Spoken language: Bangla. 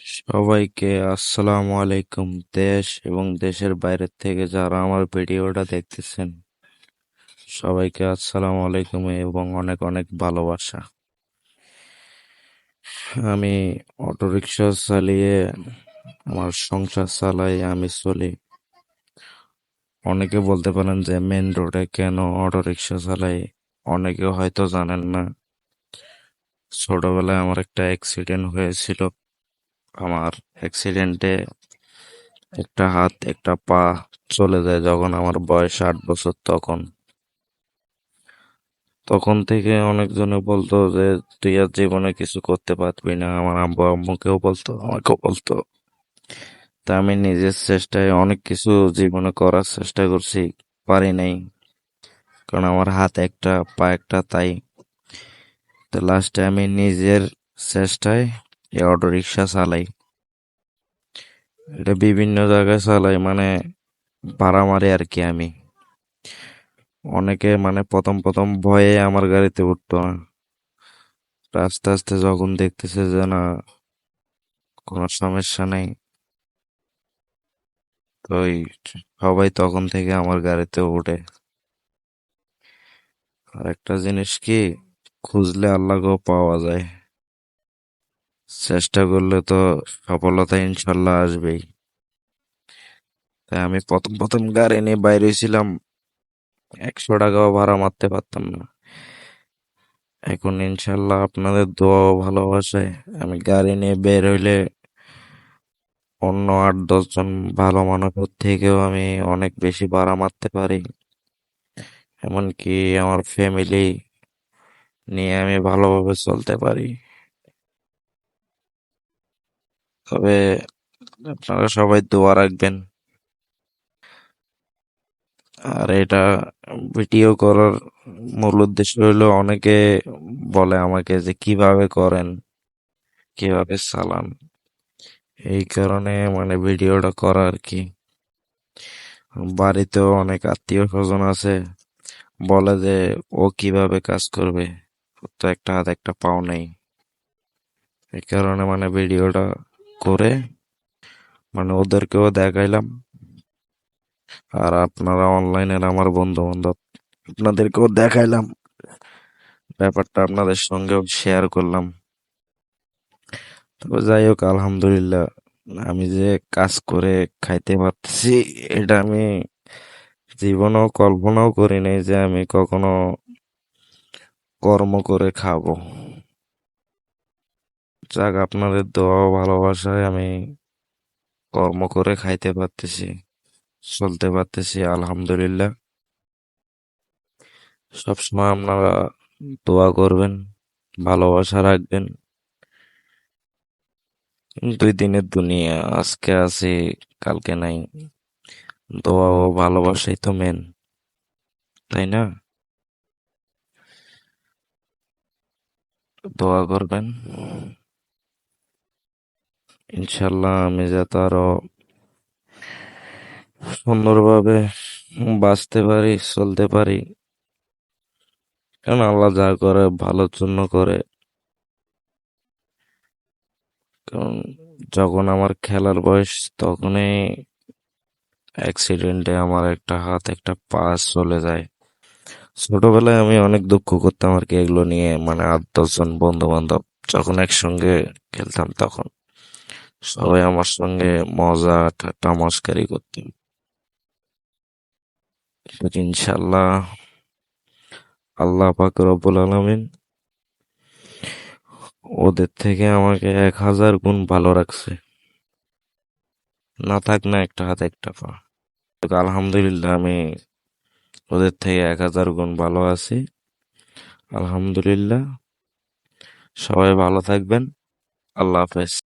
সবাইকে আসসালামু আলাইকুম, দেশ এবং দেশের বাইরে থেকে যারা আমার ভিডিওটা দেখতেছেন, সবাইকে আসসালামু আলাইকুম এবং অনেক অনেক ভালোবাসা। আমি অটোরিকশা চালিয়ে আমার সংসার চালাই, আমি চলি। অনেকে বলতে পারেন যে মেন রোডে কেন অটোরিকশা চালাই, অনেকে হয়তো জানেন না। ছোটবেলায় আমার একটা অ্যাক্সিডেন্ট হয়েছিল। আমার অ্যাক্সিডেন্টে একটা হাত, একটা পা চলে যায় যখন আমার বয়স আট বছর তখন। তখন থেকে অনেকজনে বলতো যে, তুই আর জীবনে কিছু করতে পারবি না। আমার আব্বু আম্মুকেও বলতো, আমাকেও বলতো। তা আমি নিজের চেষ্টায় অনেক কিছু জীবনে করার চেষ্টা করছি, পারি নাই। কারণ আমার হাত একটা, পা একটা, তাই। তো লাস্টে আমি নিজের চেষ্টায় এই অটো রিক্সা চালাই। এটা বিভিন্ন জায়গায় চালাই মানে ভাড়া মারি আর কি আমি। অনেকে মানে প্রথম প্রথম ভয়ে আমার গাড়িতে উঠতো না। আস্তে আস্তে যখন দেখতেছে যে না, কোনো সমস্যা নেই, তো সবাই তখন থেকে আমার গাড়িতে উঠে আর একটা জিনিস কি, খুঁজলে আল্লাহকেও পাওয়া যায়। চেষ্টা করলে তো সফলতা ইনশাল্লাহ আসবেই। তাই আমি প্রথম প্রথম গাড়ি নিয়ে বাইরে ছিলাম, একশো টাকাও ভাড়া মারতে পারতাম না। এখন ইনশাল্লাহ আপনাদের দোয়া ও ভালোবাসায় আমি গাড়ি নিয়ে বের হইলে অন্য আট দশজন ভালো মানুষের থেকেও আমি অনেক বেশি ভাড়া মারতে পারি। এমনকি আমার ফ্যামিলি নিয়ে আমি ভালোভাবে চলতে পারি। তবে আপনারা সবাই দোয়া রাখবেন। আর এটা ভিডিও করার মূল উদ্দেশ্য হলো অনেকে বলে আমাকে যে কীভাবে করেন, কীভাবে চালান। এই কারণে মানে ভিডিওটা করা আর কি। বাড়িতেও অনেক আত্মীয় স্বজন আছে, বলে যে ও কীভাবে কাজ করবে তো একটা হাত একটা পাও নেই। এই কারণে মানে ভিডিওটা করে মানে ওদেরকেও দেখাইলাম। আর আপনারা অনলাইনের আমার বন্ধু বান্ধব আপনাদেরকেও দেখাইলাম। ব্যাপারটা আপনাদের সঙ্গেও শেয়ার করলাম। তবে যাই হোক, আলহামদুলিল্লাহ, আমি যে কাজ করে খাইতে পারতেছি, এটা আমি জীবনেও কল্পনাও করি নাই যে আমি কখনো কর্ম করে খাব। যাক, আপনাদের দোয়া ও ভালোবাসায় আমি কর্ম করে খাইতে পারতেছি, চলতে পারতেছি, আলহামদুলিল্লাহ। সবসময় আপনারা দোয়া করবেন, ভালোবাসা রাখবেন। দুই দিনের দুনিয়া, আজকে আছি, কালকে নাই। দোয়া ও ভালোবাসাই তো মেন তাই না? দোয়া করবেন। ইনশাল্লাহ আমি যাতে আরও সুন্দরভাবে বাঁচতে পারি, চলতে পারি। কারণ আল্লাহ যা করে, ভালোর জন্য করে। কারণ যখন আমার খেলার বয়স, তখনই অ্যাক্সিডেন্টে আমার একটা হাত, একটা পা চলে যায়। ছোটবেলায় আমি অনেক দুঃখ করতাম আর কি এগুলো নিয়ে। মানে আট দশজন বন্ধু বান্ধব যখন একসঙ্গে খেলতাম তখন। সবাই আমার সঙ্গে মজা মস্কারি করতেন। ইনশাল্লাহ আল্লাহ পাক রব্বুল আলামিন ওদের থেকে আমাকে এক হাজার গুণ ভালো রাখছে। না থাক না একটা হাত একটা পা। আলহামদুলিল্লাহ আমি ওদের থেকে এক হাজার গুণ ভালো আছি। আলহামদুলিল্লাহ। সবাই ভালো থাকবেন। আল্লাহ হাফেজ।